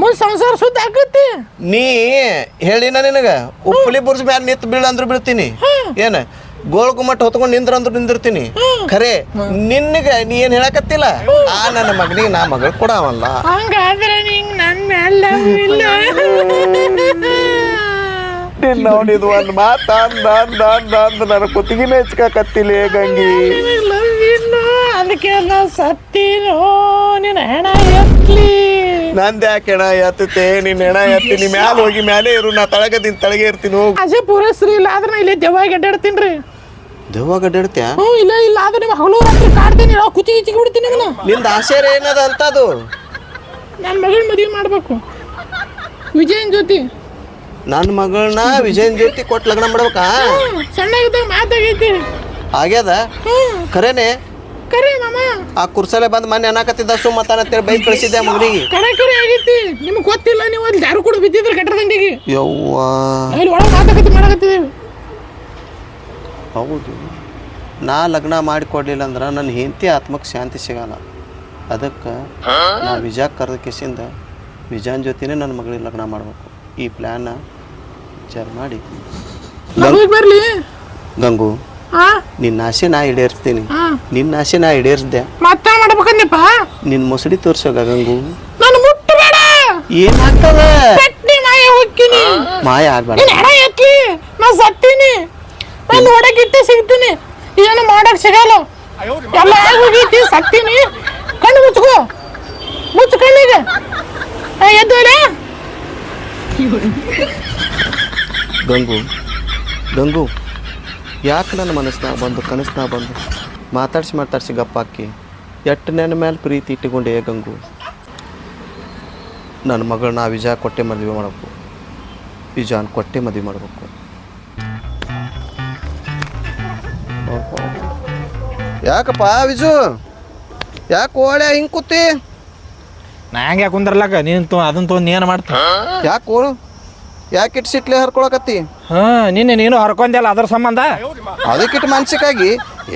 ಮುಂದ್ ಸಂಸಾರ ಸುದ್ದ ಆಗತ್ತಿ ನೀ ಹೇಳಿನ ನಿನಗ ಉಪ್ಪಲಿ ಬುರ್ಸ್ ಮ್ಯಾಲ ನಿತ್ ಬೀಳ ಅಂದ್ರು ಬೀಳ್ತೀನಿ. ಏನ? ಗೋಳ್ ಕುಮಟ್ ಹೊತ್ಕೊಂಡು ನಿಂದ್ರ ಅಂದ್ರು ನಿಂದಿರ್ತೀನಿ. ಖರೆ ನಿನ್ನಗ ನೀ ಏನ್ ಹೇಳಕತ್ತಿಲ್ಲ? ಆ ನನ್ನ ಮಗನಿಗೆ ನಾ ಮಗಳು ಕೊಡವಲ್ಲ. ಹಂಗಾದ್ರೆ ನಿಂಗ್ ನನ್ನ ನಿನ್ನ ನೋಡಿದ್ ಒಂದ್ ಮಾತ ಅಂದ ಅಂದ ಅಂದ ಅಂದ ನನ್ನ ಕುತ್ತಿಗೆನೇ ಹೆಚ್ಕಾಕತ್ತಿಲ್ಲ ಗಂಗಿ. ಅದಕ್ಕೆ ನಾ ಸತ್ತೀನೋ ನಿನ್ನ ಹೆಣ ಎತ್ಲಿ ನಂದ್ ಯಾಕೆ ಹೆಣ ಎತ್ತತೆ ನಿನ್ನ ಹೆಣ ಎತ್ತಿ ನೀ ಮ್ಯಾಲ ಹೋಗಿ ಮ್ಯಾಲೆ ಇರು ನಾ ತಳಗದಿನ್ ತಳಗೆ ಇರ್ತೀನಿ ಹೋಗು. ಆಸೆ ಪೂರೈಸ್ರಿ ಇಲ್ಲ ಆದ್ರೆ ಇಲ್ಲಿ ಇಲ್ಲೇ ದೆವ್ವಾಗಿ ಅಡ್ಡಾಡ್ತೀನಿ ರೀ. ದೆವ್ವ ಗಡ್ಡಾಡ್ತ್ಯಾ ಹ್ಞೂ ಇಲ್ಲ ಇಲ್ಲ ಆದ್ರೆ ನಿಮ್ಮ ಹಗಲು ರಾತ್ರಿ ಕಾಡ್ತೀನಿ ನಾವು ಕುಚಿ ಕಿಚ್ಚಿ ಬಿಡ್ತೀನಿ ಅದನ್ನ ನಿಂದ ಆಸೆ ಏನದ ಅಂತದು? ನನ್ನ ಮಗಳ ಮದುವೆ ಮಾಡ್ಬೇಕು. ವಿಜಯನ್ ಜೊತೆ. ನನ್ನ ಮಗಳನ್ನ ವಿಜಯನ್ ಜೊತೆ ಕೊಟ್ಟು ಲಗ್ನ ಮಾಡ್ಬೇಕಾ? ಸಣ್ಣಗಿದ್ದಾಗ ಮಾತಾಗೈತಿ ಆಗ್ಯದ ಖರೇನೆ ಕರೆ ಮಾಮ. ಆ ಕುರ್ಸಲೆ ಬಂದ್ ಮನೆ ಅನ್ನಕತ್ತಿದ್ದ ಸುಮ್ಮ ಅಂತೇಳಿ ಬೈಕ್ ಕಳಿಸಿದ್ದೆ ಮಗನಿಗೆ. ಕರೆ ಕರೆ ಆಗೈತಿ. ನಿಮ್ಗೆ ಗೊತ್ತಿಲ್ಲ ನೀವು ಅಲ್ಲಿ ಯಾರು ಕೂಡ ಬಿದ್ದಿದ್ರೆ ಗಟ್ರ ದಂಡಿಗೆ. ಯವ್ವ. ಅಲ್ಲಿ ಒಳಗೆ ಮಾತಾಕತ್ತಿ ಮಾಡಕತ್ತಿದ್ದೀವಿ ಹೌದು. ನಾ ಲಗ್ನ ಮಾಡಿಕೊಡ್ಲಿಲ್ಲ ಅಂದ್ರೆ ನನ್ನ ಹೆಂಡತಿ ಆತ್ಮಕ್ಕೆ ಶಾಂತಿ ಸಿಗಲ್ಲ. ಅದಕ್ಕೆ ನಾ ವಿಜಾ ಕರೆದ ಕೇಸಿಂದ ವಿಜಾನ್ ಜೊತೆನೇ ನನ್ನ ಮಗಳಿಗೆ ಲಗ್ನ ಮಾಡಬೇಕು. ಈ ಪ್ಲಾನ್ ವಿಚಾರ ಮಾಡಿ. ಬರ್ಲಿ. ಗಂಗು ನಿನ್ನ ಆಸೆ ನಾ ಈಡೇರಿಸ್ತೀನಿ. ನಿನ್ನ ಆಸೆ ನಾ ಈಡೇರಿಸ್ದೆ. ಮತ್ತ ಮಾಡ್ಬೇಕಂದಪ್ಪ ನಿನ್ನ ಮುಸುಡಿ ತೋರ್ಸೋಗ ಗಂಗು? ನಾನು ಮುಟ್ಟಬೇಡ. ಏನಾಗ್ತದ ಮಾಯ ಹೋಗ್ತೀನಿ ಮಾಯ ಆಗ್ಬೇಡ ಹಣ ಎತ್ಲಿ ನಾ ಸತ್ತೀನಿ. ನಾನು ಹೊಡಗಿಟ್ಟೆ ಸಿಗ್ತೀನಿ. ಏನು ಮಾಡಕ್ ಸಿಗಲ್ಲ. ಎಲ್ಲ ಆಗೋಗೈತಿ ಸತ್ತೀನಿ. ಕಣ್ಣು ಮುಚ್ಕೋ. ಮುಚ್ಚು ಕಣ್ಣಿಗೆ. ಎದ್ದು? ಗಂಗು ಗಂಗು, ಯಾಕೆ ನನ್ನ ಮನಸ್ಸಿನಾಗ ಬಂದು, ಕನಸ್ನಾಗ ಬಂದು ಮಾತಾಡ್ಸಿ ಮಾತಾಡ್ಸಿ ಗಪ್ಪಾಕಿ ಎಟ್ಟು ನೆನ ಮೇಲೆ ಪ್ರೀತಿ ಇಟ್ಟುಕೊಂಡೆ ಗಂಗು? ನನ್ನ ಮಗಳನ್ನ ವಿಜಾ ಕೊಟ್ಟೆ ಮದುವೆ ಮಾಡಬೇಕು. ವಿಜಾನ್ ಕೊಟ್ಟೆ ಮದುವೆ ಮಾಡಬೇಕು. ಯಾಕಪ್ಪ ವಿಜು? ಯಾಕೆ ಓಳೆ ಹಿಂಗೆ ಕೂತಿ? ನಾ ಯಾಕೆ ಕುಂದ್ರಲಕ್ಕ ನೀನು ತೊ ಅದನ್ನ ತೊಗೊಂಡು ಏನು ಮಾಡ್ತಿ? ಯಾಕೆ ಓ ಯಾಕೆ ಇಟ್ಟು ಸಿಟ್ಲೆ ಹರ್ಕೊಳಕತ್ತಿ? ಹಾಂ ನಿನ್ನೆ ನೀನು ಹರ್ಕೊಂದಿಲ್ಲ ಅದ್ರ ಸಂಬಂಧ? ಅದಕ್ಕಿಟ್ಟು ಮನ್ಸಿಕಾಗಿ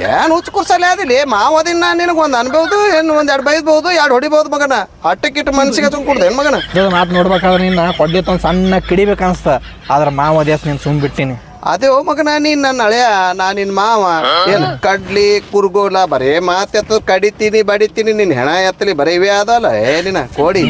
ಏನು ಹುಚ್ಚು ಕುರ್ಸಲ್ಲ ಅದಿಲ್ಲಿ ಮಾವ ದಿನ ನಿನಗೆ ಒಂದು ಅನ್ಬೋದು ಏನು ಒಂದು ಎರಡು ಬೈದ್ಬೋದು ಎರಡು ಹೊಡಿಬೋದು ಮಗನ? ಅಟ್ಟಕ್ಕಿಟ್ಟು ಮನ್ಸಿಗೆ ಹಚ್ಕೊಂಡು ಕೊಡ್ದೆ ಏನು ಮಗನ? ಮಾತು ನೋಡ್ಬೇಕಾದ್ರೆ ನಿನ್ನ ಕೊಡ್ಲಿತ್ತು ಒಂದು ಸಣ್ಣ ಕಿಡಿಬೇಕು ಅನ್ಸ್ತ. ಆದ್ರೆ ಮಾವ ದೇಸ್ ನೀನು ಸುಮ್ ಬಿಟ್ಟಿನಿ ಅದೇ ಓ ಮಗನ ನೀನ್ ನನ್ನ ಹಳೆಯ ನಾ ನಿನ್ ಮಾವ. ಏನ್ ಕಡ್ಲಿ ಕುರ್ಗೋಲ ಬರೇ ಮಾತೆತ್ತ ಕಡಿತೀನಿ ಬಡಿತೀನಿ ನಿನ್ ಹೆಣ ಎತ್ತಲಿ ಬರೀ ಇವೇ ಅದಲ್ಲ ಏನಿನ ಕೋಡಿ.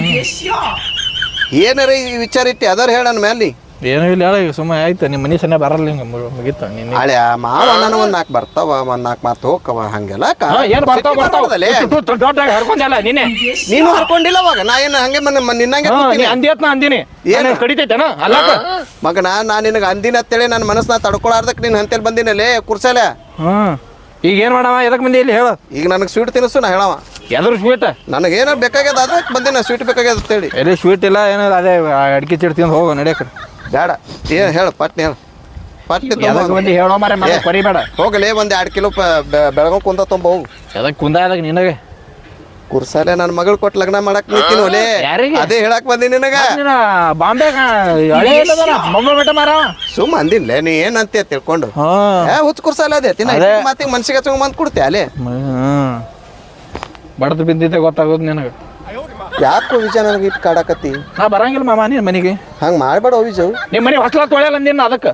ಏನಾರ ಈ ವಿಚಾರ ಇಟ್ಟಿ ಅದರ ಹೇಳ ಮೇಲೆ ಮ್ಯಾಲಿ. ಏನೂ ಇಲ್ಲ ಹೇಳ ಈಗ ಸುಮ್ಮನೆ ಆಯ್ತು ನಿಮ್ಮ ಮನೆ ಸಣ್ಣ ಬರಲ್ಲ ಹಿಂಗೆ ಮುಗಿತ ನಿನ್ನ ಹಳೆ ಮಾವ ಒಂದು ಒಂದ್ ನಾಲ್ಕು ಬರ್ತಾವ ಒಂದ್ ನಾಲ್ಕು ಮಾತು ಹೋಗವ ಹಂಗೆಲ್ಲ ಕ- ಏನು ಬರ್ತಾವ ಬರ್ತಾವ. ದೊಡ್ಡ ಹರ್ಕೊಂಡ್ಯಲ್ಲ ನಿನ್ನೆ. ನೀನು ಹರ್ಕೊಂಡಿಲ್ಲ ಅವಾಗ? ನಾ ಏನು ಹಂಗೆ ಮನೆ ಮನ್- ನಿನ್ನಂಗೆ ಹಾ, ಕೂತೀನಿ. ನೀ ಅಂದಿಯತ್ ನಾ ಅಂದಿನಿ. ಏನು? ಏನು ಕಡಿತೈತೇನ? ಅಲ್ಲಕ್ಕ ಮಗನ ನಾ ನಿನಗೆ ಅಂದಿನ ಅಂತೇಳಿ ನನ್ನ ಮನಸ್ಸನ್ನ ತಡ್ಕೊಳಾರ್ದಕ್ಕೆ ನೀನು ಅಂತೇಳಿ ಬಂದಿನಲ್ಲೇ ಕುರ್ಸಲೆ? ಈಗ ಏನ್ ಮಾಡವ? ಎದಕ್ಕೆ ಬಂದಿ ಇಲ್ಲಿ? ಹೇಳು. ಈಗ ನನಗೆ ಸ್ವೀಟ್ ತಿನ್ನಿಸು ನಾ ಹೇಳವ. ಎದ್ರು ಸ್ವೀಟ್ ನನಗೇನೋ ಬೇಕಾಗ್ಯದ ಅದಕ್ಕೆ ಬಂದಿನ ಸ್ವೀಟ್ ಬೇಕಾಗ್ಯದ ಅಂತೇಳಿ ಎಲ್ಲಿ ಸ್ವೀಟ್ ಇಲ್ಲ ಏನೋ ಅದೇ ಅಡಿಕೆ ಚಿಡ್ ತಿಂದು ಹೋಗು ನಡಿಯಕ. ಬೇಡ. ಏನು ಹೇಳು ಪಟ್ನಿ ಹೇಳು. ಪಟ್ನಿ ಹೇಳೋ ಮಾರೆ ಮನೆ ಹೋಗಲೇ ಒಂದು ಎರಡು ಕಿಲೋ ಬೆಳಗಾವ್ ಕುಂದ ತುಂಬ ಹೋಗು. ಕುಂದ ನಿನಗ ನಿನಗೆ? ಕುರ್ಸಾಲೆ ನನ್ನ ಮಗಳು ಕೊಟ್ಟು ಲಗ್ನ ಮಾಡಕ್ ನಿಂತೀನಿ ಒಲೆ ಅದೇ ಹೇಳಕ್ ಬಂದಿ ನಿನಗ. ಬಾಂಬೆ ಮಾರ? ಸುಮ್ ಅಂದಿನ್ಲೆ ನೀ ಏನ್ ಅಂತೀಯ ತಿಳ್ಕೊಂಡು? ಹುಚ್ಚ ಕುರ್ಸಾಲೆ ಅದೇ ತಿನ್ನ. ಮಾತಿಗೆ ಮನ್ಸಿಗೆ ಹಚ್ಕೊಂಡ್ ಬಂದ್ ಕೊಡ್ತೀಯ ಅಲ್ಲೇ ಬಡದು ಬಿದ್ದಿದ್ದೆ ಗೊತ್ತಾಗೋದು ನಿನಗೆ. ಯಾಕೋ ವಿಜಯ ನನಗೆ ಇಟ್ಟು ಕಾಡಕತ್ತಿ? ನಾ ಬರಂಗಿಲ್ಲ ಮಾಮ ನಿನ್ನ ಮನೆಗೆ. ಹಂಗೆ ಮಾಡಬೇಡ ವಿಜಯ್ ನಿಮ್ಮ ಮನೆ ಹೊಸ್ಲ ತೊಳೆಯಲ್ಲ ನಿನ್ನ ಅದಕ್ಕೆ?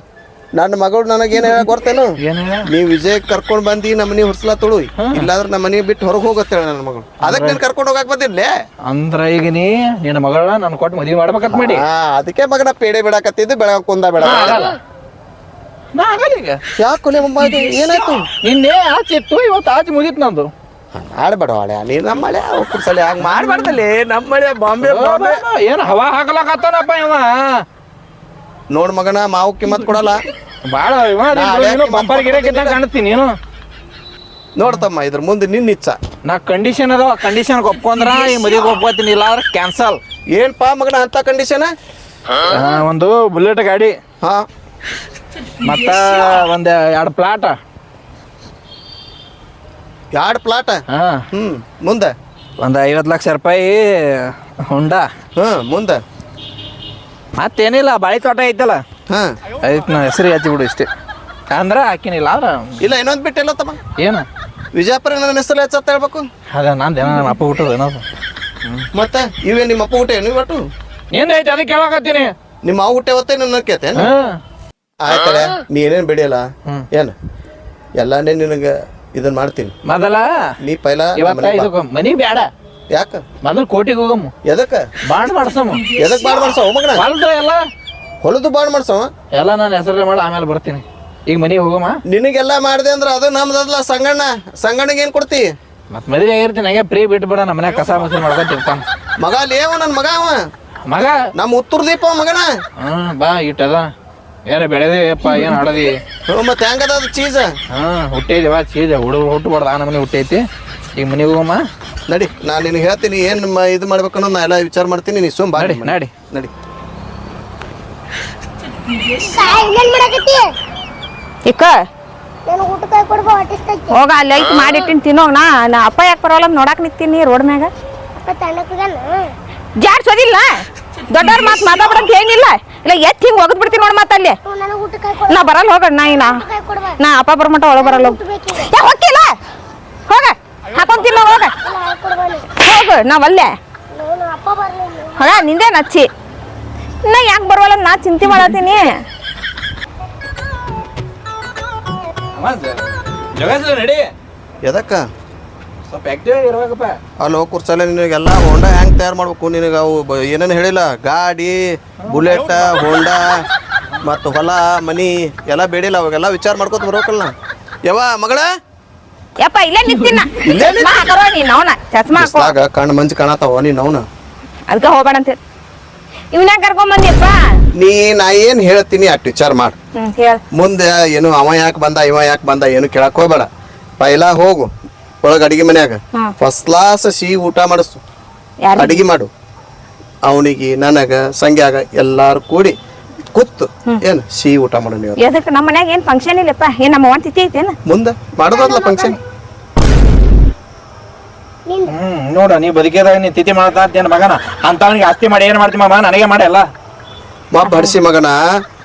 ನನ್ನ ಮಗಳು ನನಗೆ ಏನು ಹೇಳಕ್ ಬರ್ತೇನು ಏನು ನೀ ವಿಜಯ್ ಕರ್ಕೊಂಡ್ ಬಂದಿ ನಮ್ಮ ಮನಿ ತೊಳು. ಇಲ್ಲಾಂದ್ರೆ ನಮ್ಮ ಮನೆ ಬಿಟ್ಟು ಹೊರಗೆ ಹೋಗುತ್ತೆ ನನ್ನ ಮಗಳು. ಅದಕ್ಕೆ ನೀನ್ ಕರ್ಕೊಂಡು ಹೋಗಕ್ ಬಂದಿರ್ಲೇ ಅಂದ್ರ ಈಗ ನೀ ನಿನ್ನ ಮಗಳನ್ನ ನಾನು ಕೊಟ್ಟು ಮದುವೆ ಮಾಡ್ಬೇಕಂತ ಮಾಡಿ. ಹಾ ಅದಕ್ಕೆ ಮಗನ ಪೇಡೆ ಬಿಡಾಕತ್ತಿದ್ದು ಬೆಳಗ ಕುಂದ ಬೇಡ ಆಗಲ್ಲ. ನಾ ಆಗಲ್ಲ ಈಗ. ಯಾಕೆ ನಿಮ್ಮ ಇದು ಏನಾಯ್ತು? ನಿನ್ನೆ ಆಚೆ ಇತ್ತು ಇವತ್ತು ಆಚೆ ಮುಗೀತು ನಂದು. ಆಡ್ಬೇಡ ಹಳೆ. ನೀ ನಮ್ಮ ಮಳೆ ಸಲ ಹಂಗ್ ಮಾಡ್ಬಾರ್ದಲ್ಲಿ. ನಮ್ಮ ಮಳೆ ಬಾಂಬೆ. ಬಾಂಬೆ ಏನು ಹವಾ ಹಾಕಲಕತ್ತಾನಪ್ಪ ಇವ? ನೋಡ್ ಮಗನ ಮಾವು ಕಿಮ್ಮತ್ ಕೊಡಲ್ಲ. ಬಾಳ ಇವ ಬಂಪರ್ ಗಿರಕ್ಕಿದ್ದಂಗ ಕಾಣ್ತೀನಿ ನೀನು ನೋಡ್ತಮ್ಮ ಇದ್ರ ಮುಂದೆ ನಿನ್ನ ಇಚ್ಛ. ನಾ ಕಂಡೀಷನ್ ಅದ ಕಂಡೀಷನ್ ಒಪ್ಕೊಂಡ್ರ ಈ ಮದುವೆಗೆ ಒಪ್ಕೋತೀನಿ ಇಲ್ಲ ಅಂದ್ರೆ ಕ್ಯಾನ್ಸಲ್ ಏನ್ಪಾ ಮಗನ ಅಂತ ಕಂಡೀಷನ್ ಒಂದು ಬುಲೆಟ್ ಗಾಡಿ. ಹಾ. ಮತ್ತ ಒಂದ್ ಎರಡು ಪ್ಲಾಟ್ ಎರಡ್ ಪ್ಲಾಟ್. ಹಾ. ಹ್ಮ್ ಮುಂದೆ. ಒಂದು ಐವತ್ತು ಲಕ್ಷ ರೂಪಾಯಿ ಹುಂಡ. ಹ್ಞೂ ಮುಂದೆ. ಮತ್ತೇನಿಲ್ಲ ಬಾಳಿ ತೋಟ ಐತಲ್ಲ. ಹಾಂ. ಐತ್ ನಾ ಹೆಸರು ಹಚ್ಚಿ ಬಿಡು ಇಷ್ಟೇ. ಅಂದ್ರೆ ಹಾಕಿನಿಲ್ಲ ಆದ್ರ ಇಲ್ಲ ಇನ್ನೊಂದು ಬಿಟ್ಟಿಲ್ಲ ತಮ್ಮ ಏನು? ವಿಜಯಪುರ ನನ್ನ ಹೆಸರು ಹೆಚ್ಚತ್ತ ಹೇಳ್ಬೇಕು. ಅದ ನಂದು ಏನೋ ನಮ್ಮ ಅಪ್ಪ ಹುಟ್ಟದ ಏನೋ. ಮತ್ತೆ ಇವೇ ನಿಮ್ಮ ಅಪ್ಪ ಊಟ ಏನು ಒಟ್ಟು? ಏನು ಐತಿ ಅದಕ್ಕೆ ಕೇಳಕತ್ತೀನಿ. ನಿಮ್ಮ ಮಾವು ಊಟ ಹೊತ್ತೆ ನನ್ನ ಕೇತೆ ಹಾ. ಆಯ್ತಲ್ಲ ನೀ ಏನೇನ್ ಬಿಡಿಯಲ್ಲ ಏನ್? ಎಲ್ಲಾನೇ ನಿನಗೆ ಇದನ್ ಮಾಡ್ತೀನಿ. ಮೊದಲ ನೀ ಪೈಲ ಇವತ್ತ ಇದಕ್ಕೆ ಮನಿ ಬೇಡ ಯಾಕ? ಮೊದಲು ಕೋಟಿಗೆ ಹೋಗಮ್ಮ ಎದಕ್ಕ? ಬಾಂಡ್ ಮಾಡ್ಸಮ್ಮ ಎದಕ್ ಬಾಂಡ್ ಮಾಡ್ಸವ ಮಗನ? ಹೊಲದ ಎಲ್ಲ? ಹೊಲದು ಬಾಂಡ್ ಮಾಡ್ಸವ? ಎಲ್ಲ ನಾನು ಹೆಸರು ಮಾಡಿ ಆಮೇಲೆ ಬರ್ತೀನಿ. ಈಗ ಮನೆಗೆ ಹೋಗಮ್ಮ. ನಿನಗೆಲ್ಲ ಮಾಡಿದೆ ಅಂದ್ರೆ ಅದು ನಮ್ದಲ್ಲ ಸಂಗಣ್ಣ. ಸಂಗಣ್ಣಗೆ ಏನ್ ಕೊಡ್ತಿ? ಮತ್ ಮದುವೆ ಆಗಿರ್ತೀನಿ ಹಂಗೆ ಪ್ರೀ ಬಿಟ್ಟು ಬಿಡ ನಮ್ಮ ಮನ್ಯಾಗ ಕಸ ಮಸಿ ಮಾಡ್ಕೊತಿರ್ತಾನ ಮಗ ಲೇವ ನನ್ ಮಗ ಅವ. ಮಗ? ನಮ್ಮ ಉತ್ತರ ದೀಪ ಮಗನ. ಹ್ಮ್ ಬಾ ಇಟ್ಟದ ಏನು ಬೆಳೆದೇಪ್ಪ ಏನು ಹಾಡದಿ? ಹ್ಞೂ ಮತ್ತೆ ಹೆಂಗದ ಅದು ಚೀಸ್ ಹಾಂ ಹುಟ್ಟಿದೆವ ಚೀಸ್ ಹುಡುಗ ಹುಟ್ಟುಬಾರ್ದು ಆ ನಮ್ಮನೆ ಹುಟ್ಟೈತಿ ಈಗ ಮನೆಗೆ ಹೋಗಮ್ಮ. ನಡಿ ನಾನು ನಿನಗೆ ಹೇಳ್ತೀನಿ ಏನು ಮ- ಇದು ಮಾಡ್ಬೇಕು ಅನ್ನೋದು ನಾ ಎಲ್ಲ ವಿಚಾರ ಮಾಡ್ತೀನಿ ನೀ ಸುಮ್ ಬಾಡಿ ನಡಿ ನಡಿ. ಇಕ್ಕ ಹೋಗ ಅಲ್ಲಿ ಐತಿ ಮಾಡಿಟ್ಟಿನ ತಿನ್ನೋಗ ನಾ. ನಾ ಅಪ್ಪ ಯಾಕೆ ಬರೋಲ್ಲ ಅಂತ ನೋಡಕ್ ನಿಂತೀನಿ ರೋಡ್ ಮ್ಯಾಗ. ಅಪ್ಪ ತಣ್ಣಕ್ಕಾಗಲ್ಲ ಜಾಡ್ಸೋದಿಲ್ಲ. ದೊಡ್ಡವ್ರ ಮಾತು ಮಾತಾಡ್ಬಿಡ ಏನಿಲ್ಲ. ಇಲ್ಲ ಎತ್ತಿ ಹಿಂಗ್ ಒಗದ್ ಬಿಡ್ತೀನಿ ನೋಡ್ ಮತ್ತ ಅಲ್ಲಿ. ನನಗೆ ಊಟ ಕೈ ಕೊಡ. ನಾ ಬರಲ್ಲ ಹೋಗ ನಾ ಇನ್ನ. ನಾ ಅಪ್ಪ ಬರ್ಮಟ ಒಳಗೆ ಬರಲ್ಲ ಹೋಗ್. ಹೋಗಿಲ್ಲ ಹೋಗ. ಹಾಕೊಂತಿಲ್ಲ ಹೋಗ. ಹೋಗ ನಾವಲ್ಲೇ ನಾನು ಅಪ್ಪ ಬರ್ಲಿಲ್ಲ ಹೊಗ ನಿಂದೆ ನಚ್ಚಿ. ನಾ ಯಾಕೆ ಬರವಲ್ಲ ನಾ ಚಿಂತೆ ಮಾಡತ್ತೀನಿ. ನಡಿ. ಎದಕ್ಕ? ಅಲ್ಲಿ ಹೋಗಿ ಕುರ್ಸಲ್ಲ ನಿನಗೆಲ್ಲ ಹೋಂಡಾ ಹೆಂಗ್ ತಯಾರು ಮಾಡ್ಬೇಕು. ನಿನಗೆ ಅವು ಬ- ಏನೇನು ಹೇಳಿಲ್ಲ? ಗಾಡಿ ಬುಲೆಟ್ ಹೋಂಡಾ ಮತ್ತು ಹೊಲ ಮನಿ ಎಲ್ಲ ಬೇಡಿಲ್ಲ. ಅವಾಗೆಲ್ಲ ವಿಚಾರ ಮಾಡ್ಕೊತ ಬರ್ಬೇಕಲ್ಲ ಯವ್ವ ಮಗಳ? ಯಪ್ಪ ಇಲ್ಲೇ ನಿಂತಿನ ಇಲ್ಲೇ ನಿಂತ್- ಚಸ್ಮಾ ಹಾಕರೋ ನೀನ್ ಅವನ. ಚಸ್ಮಾ ಹಾಕೋ. ಬಿಸ್ಲಾಗ ಕಣ್ಣು ಮಂಜು ಕಾಣತಾವ ನೀನು ಅವನ. ಅದಕ್ಕೆ ಹೋಗ್ಬೇಡ ಅಂತ ಇವನ ಕರ್ಕೊಂಬಂದಿಯಪ್ಪ ನೀ ನಾ ಏನು ಹೇಳ್ತೀನಿ ಅಟ್ ವಿಚಾರ ಮಾಡು. ಹ್ಮ್ ಹೇಳ. ಮುಂದೆ ಏನು ಅವ ಯಾಕೆ ಬಂದ ಇವ ಯಾಕೆ ಬಂದ ಏನು ಕೇಳಕ್ ಹೋಗ್ಬೇಡ. ಪೈಲ ಹೋಗು. ಒಳಗೆ ಅಡಿಗೆ ಮನ್ಯಾಗ. ಫಸ್ಟ್ ಕ್ಲಾಸ್ ಸಿಹಿ ಊಟ ಮಾಡಿಸು. ಯಾರು? ಅಡಿಗೆ ಮಾಡು. ಅವನಿಗೆ ನನಗ ಸಂಗ್ಯಾಗ ಎಲ್ಲಾರು ಕೂಡಿ ಕೂತು ಏನ್ ಸಿಹಿ ಊಟ ಮಾಡು ನೀವು. ಎದಕ್ಕೆ ನಮ್ಮ ಮನ್ಯಾಗ ಏನ್ ಫಂಕ್ಷನ್ ಇಲ್ಲಪ್ಪ? ಏನ್ ನಮ್ಮ ಒಂದ್ ತಿಥಿ ಐತೇನ? ಮುಂದೆ ಮಾಡೋದಲ್ಲ ಫಂಕ್ಷನ್ ಹ್ಮ್ ನೋಡ ನೀ ಬದುಕಿದಾಗ ನೀ ತಿಥಿ ಮಾಡ್ತಾ ಮಗನ. ಅಂತವನಿಗೆ ಆಸ್ತಿ ಮಾಡಿ ಏನ್ ಮಾಡ್ತಿ ಮಾಮ ನನಗೆ ಮಾಡಲ್ಲ ಮಾ ಬಡಿಸಿ ಮಗನ.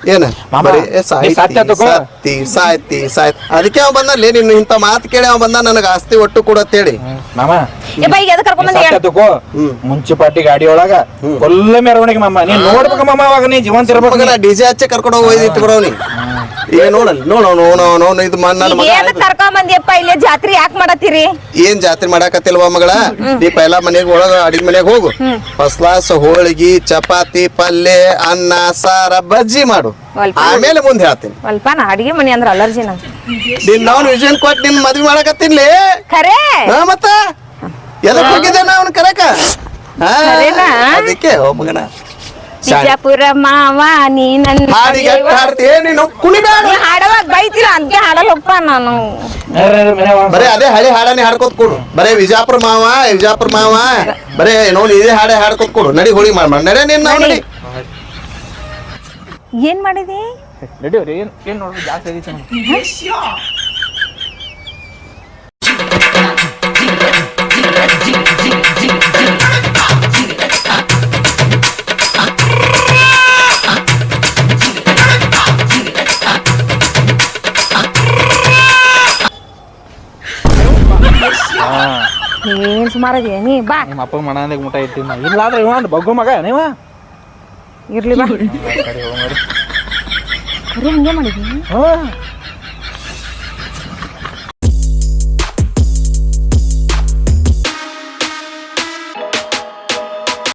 ಏನ? ಮಾಮ, ಬರೀ ಸಾಹಿತಿ ಸಾಯ್ತಿ ಸಾಯ್ತಿ ಅದಕ್ಕೆ ಅವ ಬಂದಲ್ಲಿ ನಿನ್ನ ಇಂಥ ಮಾತು ಕೇಳಿ ಅವ ಬಂದ ನನಗೆ ಆಸ್ತಿ ಒಟ್ಟು ಕೂಡ ಮಾಮ. ಬಂದಿ? ಹೇಳು? ತಗೋ. ಮುನ್ಸಿಪಾಲ್ಟಿ ಗಾಡಿ ಒಳಗ ಕೊಲ್ಲ ಮೆರವಣಿಗೆ ಮಾಮ. ನೀನ್ ನೋಡ್ಬೇಕ ಮಮ್ಮ ಅವಾಗ ನೀ ಜೀವಂತ ಇರ್ಬೇಕು ನಾ ಡಿಜೆ ಹಚ್ಚೆ ಕರ್ಕೊಂಡು ಹೋಗಿ ಒಯ್ದಿಟ್ಟು ಬರೋನಿ ಈಗ ನೋಡಲ್ಲ. ನೋಡ ನೋಡ ಇದು ನನ್ನ ಮಗ ಕರ್ಕೊಂಡ್ ಬಂದಿಯಪ್ಪ ಜಾತ್ರೆ ಯಾಕೆ ಮಾಡತ್ತೀರಿ? ಏನ್ ಜಾತ್ರೆ ಮಾಡಾಕತ್ತಿಲ್ವಾ ಮಗಳ? ನೀ ಪೈಲ ಮನೆಗೆ ಒಳಗ ಅಡಿಗೆ ಮನೆಗೆ ಹೋಗು. ಫಸ್ಟ್ ಕ್ಲಾಸ್ ಹೋಳಿಗೆ ಚಪಾತಿ ಪಲ್ಯ ಅನ್ನ ಸಾರ ಬಜ್ಜಿ ಮಾಡು. ಆಮೇಲೆ ಮುಂದೆ ಹೇಳ್ತೀನಿ. ಅಲ್ಪ ನಾ ಅಡಿಗೆ ಮನೆ ಅಂದ್ರೆ ಅಲರ್ಜಿ ನಂಗೆ. ನಿನ್ ನಾವು ವಿಷನ್ ಕೊಟ್ಟು ನಿನ್ ಮದ್ವೆ ಮಾಡಕತ್ತಿನ್ಲಿ? ಖರೇ? ಹಾ ಮತ್ತ? ಎದಕ್ ಹೋಗಿದ್ದೆ ನಾ ಅವ್ನ ಕರಕ? ಹಾ? ಅದಕ್ಕೆ ಓ ಮಗನ. ಬಿಜಾಪುರ ಮಾವ ನೀ ನನ್ನ ಹಾಡಿಗೆ ಎಷ್ಟ್ ಹಾಡ್ತೀಯ ನೀನು ಕುಣಿಬೇಡ. ಹಾಡವಾಗ ಬೈತಿಲ್ಲ ಅಂತ ಹಾಡಲ್ಲಪ್ಪ ನಾನು. ಬರೇ ಅದೇ ಹಳೆ ಹಾಡನೆ ಹಾಡ್ಕೊತ್ ಕೊಡು. ಬರೇ ವಿಜಾಪುರ ಮಾವ ವಿಜಾಪುರ ಮಾವ. ಬರೇ ನೋಡಿ ಇದೇ ಹಾಡೆ ಹಾಡ್ಕೊತ್ ಕೊಡು. ನಡಿ ಹೋಳಿ ಮಾಡ ನಡೆ ನಿನ್ನ ನಾವು ನಡಿ. ಏನ್ ಮಾಡಿದಿ? ನಡಿವ್ರಿ ಏನ್ ಏನ್ ನೋಡ್ರಿ ಜಾಸ್ತಿ ಆಗೈತಿ ಸುಮಾರಾಗಿ ನೀ ಬಾ. ನಿಮ್ಮ ಅಪ್ಪ ಮಣಂದಾಗ ಮುಟ ಇಟ್ಟಿನ ಇಲ್ಲಾದ್ರೆ ಇವ ಬಗ್ಗು ಮಗ ನೀವ? ಇರ್ಲಿ ಬಾ. ಕರೆ ಹಂಗೆ ಮಾಡಿದ್ವಿ ಹ್ಞೂ